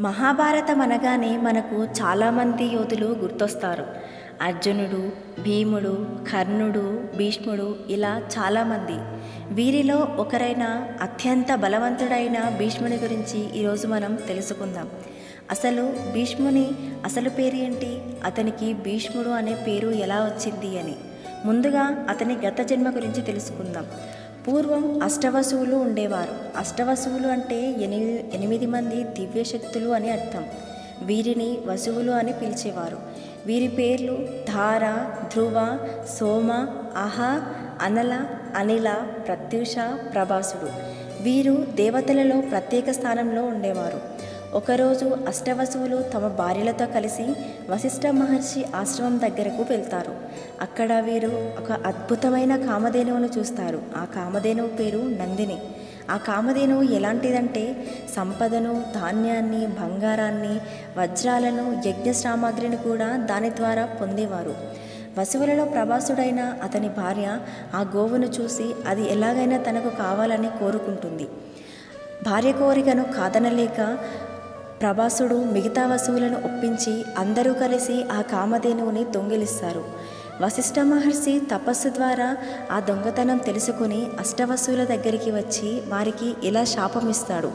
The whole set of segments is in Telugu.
మహాభారతం అనగానే మనకు చాలామంది యోధులు గుర్తొస్తారు. అర్జునుడు భీముడు కర్ణుడు భీష్ముడు ఇలా చాలామంది. వీరిలో ఒకరైన అత్యంత బలవంతుడైన భీష్ముని గురించి ఈరోజు మనం తెలుసుకుందాం. అసలు భీష్ముని అసలు పేరు ఏంటి అతనికి భీష్ముడు అనే పేరు ఎలా వచ్చింది అని. ముందుగా అతని గత జన్మ గురించి తెలుసుకుందాం. పూర్వం అష్టవసువులు ఉండేవారు. అష్టవసువులు అంటే ఎని ఎనిమిది మంది దివ్యశక్తులు అని అర్థం. వీరిని వసువులు అని పిలిచేవారు. వీరి పేర్లు ధార ధ్రువ సోమ అహ అనల అనిల ప్రత్యూష ప్రభాసుడు. వీరు దేవతలలో ప్రత్యేక స్థానంలో ఉండేవారు. ఒకరోజు అష్టవసువులు తమ భార్యలతో కలిసి వశిష్ఠ మహర్షి ఆశ్రమం దగ్గరకు వెళ్తారు. అక్కడ వీరు ఒక అద్భుతమైన కామధేనువును చూస్తారు. ఆ కామధేనువు పేరు నందిని. ఆ కామధేనువు ఎలాంటిదంటే సంపదను ధాన్యాన్ని బంగారాన్ని వజ్రాలను యజ్ఞ సామాగ్రిని కూడా దాని ద్వారా పొందేవారు. వసువులలో ప్రభాసుడైన అతని భార్య ఆ గోవును చూసి అది ఎలాగైనా తనకు కావాలని కోరుకుంటుంది. భార్య కోరికను కాదనలేక ప్రభాసుడు మిగతా వసువులను ఒప్పించి అందరూ కలిసి ఆ కామధేనువుని దొంగిలిస్తారు. వశిష్ఠ మహర్షి తపస్సు ద్వారా ఆ దొంగతనం తెలుసుకుని అష్టవసువుల దగ్గరికి వచ్చి వారికి ఇలా శాపం ఇస్తాడు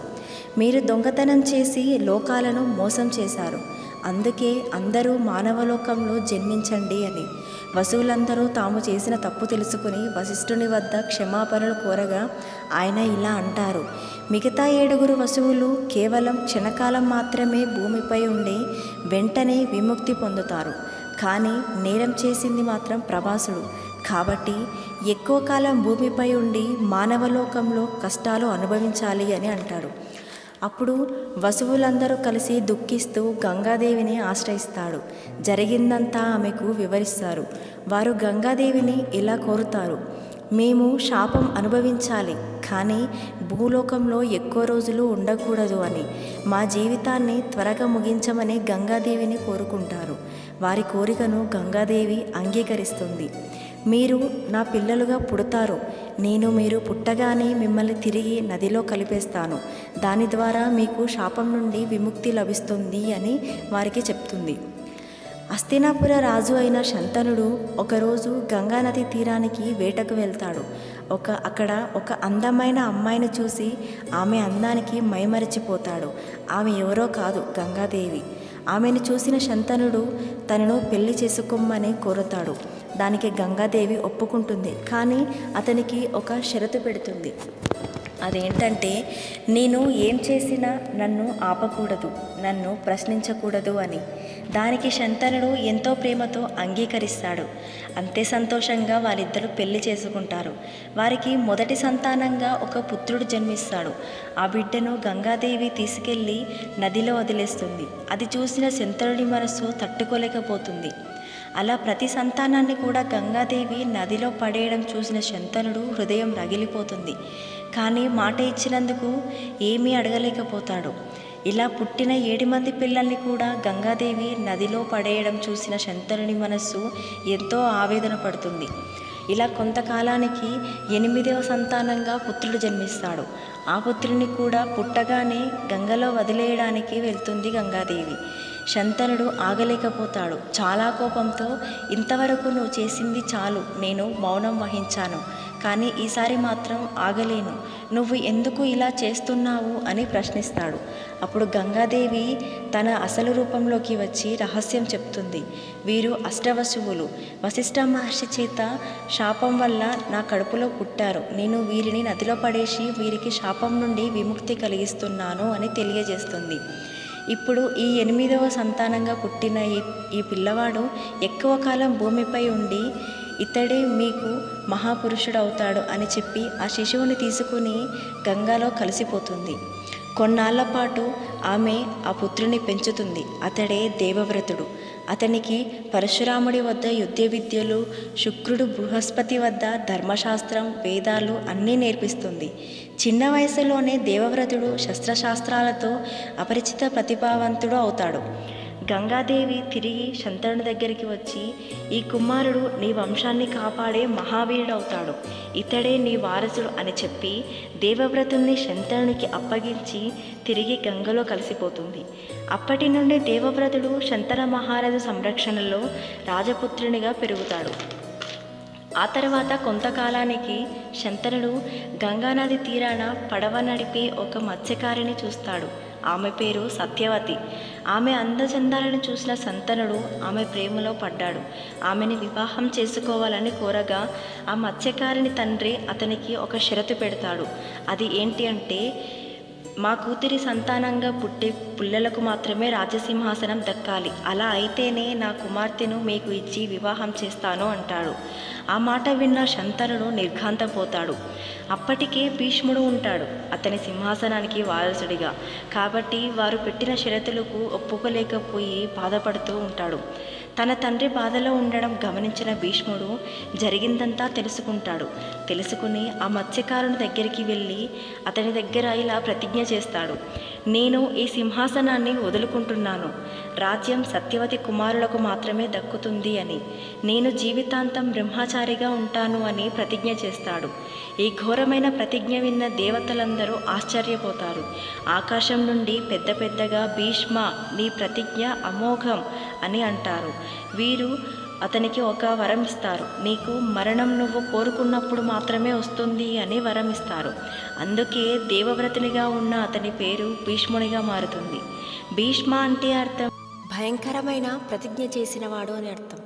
మీరు దొంగతనం చేసి లోకాలను మోసం చేశారు. అందుకే అందరూ మానవలోకంలో జన్మించండి అని. వసువులందరూ తాము చేసిన తప్పు తెలుసుకుని వశిష్ఠుని వద్ద క్షమాపణలు కోరగా ఆయన ఇలా అంటారు. మిగతా ఏడుగురు వసువులు కేవలం క్షణకాలం మాత్రమే భూమిపై ఉండి వెంటనే విముక్తి పొందుతారు. కానీ నేరం చేసింది మాత్రం ప్రభాసుడు. కాబట్టి ఎక్కువ కాలం భూమిపై ఉండి మానవలోకంలో కష్టాలు అనుభవించాలి అని అంటాడు. అప్పుడు వసువులందరూ కలిసి దుఃఖిస్తూ గంగాదేవిని ఆశ్రయిస్తాడు. జరిగిందంతా ఆమెకు వివరిస్తారు. వారు గంగాదేవిని ఇలా కోరుతారు. మేము శాపం అనుభవించాలి కానీ భూలోకంలో ఎక్కువ రోజులు ఉండకూడదు అని. మా జీవితాన్ని త్వరగా ముగించమని గంగాదేవిని కోరుకుంటారు. వారి కోరికను గంగాదేవి అంగీకరిస్తుంది. మీరు నా పిల్లలుగా పుడతారు. నేను మీరు పుట్టగానే మిమ్మల్ని తిరిగి నదిలో కలిపేస్తాను. దాని ద్వారా మీకు శాపం నుండి విముక్తి లభిస్తుంది అని వారికి చెప్తుంది. అస్తినాపుర రాజు అయిన శంతనుడు ఒకరోజు గంగానది తీరానికి వేటకు వెళ్తాడు. ఒక అక్కడ ఒక అందమైన అమ్మాయిని చూసి ఆమె అందానికి మైమరిచిపోతాడు. ఆమె ఎవరో కాదు గంగాదేవి. ఆమెను చూసిన శంతనుడు తనను పెళ్ళి చేసుకోమని కోరుతాడు. దానికి గంగాదేవి ఒప్పుకుంటుంది. కానీ అతనికి ఒక షరతు పెడుతుంది. అదేంటంటే నేను ఏం చేసినా నన్ను ఆపకూడదు నన్ను ప్రశ్నించకూడదు అని. దానికి శంతనుడు ఎంతో ప్రేమతో అంగీకరిస్తాడు. అంతే సంతోషంగా వారిద్దరూ పెళ్ళి చేసుకుంటారు. వారికి మొదటి సంతానంగా ఒక పుత్రుడు జన్మిస్తాడు. ఆ బిడ్డను గంగాదేవి తీసుకెళ్ళి నదిలో వదిలేస్తుంది. అది చూసిన శంతనుడి మనస్సు తట్టుకోలేకపోతుంది. అలా ప్రతి సంతానాన్ని కూడా గంగాదేవి నదిలో పడేయడం చూసిన శంతనుడు హృదయం రగిలిపోతుంది. కానీ మాట ఇచ్చినందుకు ఏమీ అడగలేకపోతాడు. ఇలా పుట్టిన ఏడు మంది పిల్లల్ని కూడా గంగాదేవి నదిలో పడేయడం చూసిన శంతనుని మనస్సు ఎంతో ఆవేదన పడుతుంది. ఇలా కొంతకాలానికి ఎనిమిదవ సంతానంగా పుత్రుడు జన్మిస్తాడు. ఆ పుత్రుని కూడా పుట్టగానే గంగలో వదిలేయడానికి వెళ్తుంది గంగాదేవి. శంతనుడు ఆగలేకపోతాడు. చాలా కోపంతో ఇంతవరకు నువ్వు చేసింది చాలు. నేను మౌనం వహించాను. కానీ ఈసారి మాత్రం ఆగలేను. నువ్వు ఎందుకు ఇలా చేస్తున్నావు అని ప్రశ్నిస్తాడు. అప్పుడు గంగాదేవి తన అసలు రూపంలోకి వచ్చి రహస్యం చెప్తుంది. వీరు అష్టవశువులు వశిష్ఠ మహర్షి చేత శాపం వల్ల నా కడుపులో పుట్టారు. నేను వీరిని నదిలో పడేసి వీరికి శాపం నుండి విముక్తి కలిగిస్తున్నాను అని తెలియజేస్తుంది. ఇప్పుడు ఈ ఎనిమిదవ సంతానంగా పుట్టిన ఈ ఈ పిల్లవాడు ఎక్కువ కాలం భూమిపై ఉండి ఇతడే మీకు మహాపురుషుడవుతాడు అని చెప్పి ఆ శిశువుని తీసుకుని గంగాలో కలిసిపోతుంది. కొన్నాళ్ళ పాటు ఆమె ఆ పుత్రుని పెంచుతుంది. అతడే దేవవ్రతుడు. అతనికి పరశురాముడి వద్ద యుద్ధ విద్యలు శుక్రుడు బృహస్పతి వద్ద ధర్మశాస్త్రం వేదాలు అన్నీ నేర్పిస్తుంది. చిన్న వయసులోనే దేవవ్రతుడు శస్త్రశాస్త్రాలతో అపరిచిత ప్రతిభావంతుడు అవుతాడు. గంగాదేవి తిరిగి శంతనుడి దగ్గరికి వచ్చి ఈ కుమారుడు నీ వంశాన్ని కాపాడే మహావీరుడవుతాడు. ఇతడే నీ వారసుడు అని చెప్పి దేవవ్రతుల్ని శంతనునికి అప్పగించి తిరిగి గంగలో కలిసిపోతుంది. అప్పటి నుండి దేవవ్రతుడు శంతన మహారాజు సంరక్షణలో రాజపుత్రునిగా పెరుగుతాడు. ఆ తర్వాత కొంతకాలానికి శంతనుడు గంగానది తీరాన పడవ నడిపే ఒక మత్స్యకారిని చూస్తాడు. ఆమె పేరు సత్యవతి. ఆమె అందచందాలను చూసిన సంతనుడు ఆమె ప్రేమలో పడ్డాడు. ఆమెని వివాహం చేసుకోవాలని కోరగా ఆ మత్స్యకారిని తండ్రి అతనికి ఒక షరతు పెడతాడు. అది ఏంటి అంటే మా కూతురి సంతానంగా పుట్టే పుల్లలకు మాత్రమే రాజసింహాసనం దక్కాలి. అలా అయితేనే నా కుమార్తెను మీకు ఇచ్చి వివాహం చేస్తాను అంటాడు. ఆ మాట విన్న శంతనుడు నిర్ఘాంతపోతాడు. అప్పటికే భీష్ముడు ఉంటాడు. అతని సింహాసనానికి వారసుడిగా. కాబట్టి వారు పెట్టిన షరతులకు ఒప్పుకోలేకపోయి బాధపడుతూ ఉంటాడు. తన తండ్రి బాధలో ఉండడం గమనించిన భీష్ముడు జరిగిందంతా తెలుసుకుంటాడు. తెలుసుకుని ఆ మత్స్యకారుని దగ్గరికి వెళ్ళి అతని దగ్గర ఇలా ప్రతిజ్ఞ చేస్తాడు. నేను ఈ సింహాసనాన్ని వదులుకుంటున్నాను. రాజ్యం సత్యవతి కుమారులకు మాత్రమే దక్కుతుంది అని. నేను జీవితాంతం బ్రహ్మచారిగా ఉంటాను అని ప్రతిజ్ఞ చేస్తాడు. ఈ ఘోరమైన ప్రతిజ్ఞ విన్న దేవతలందరూ ఆశ్చర్యపోతారు. ఆకాశం నుండి పెద్ద పెద్దగా భీష్మ నీ ప్రతిజ్ఞ అమోఘం అని అంటారు. వీరు అతనికి ఒక వరం ఇస్తారు. నీకు మరణం నువ్వు కోరుకున్నప్పుడు మాత్రమే వస్తుంది అని వరం ఇస్తారు. అందుకే దేవవ్రతునిగా ఉన్న అతని పేరు భీష్మునిగా మారుతుంది. భీష్మ అంటే అర్థం? భయంకరమైన ప్రతిజ్ఞ చేసినవాడు అని అర్థం.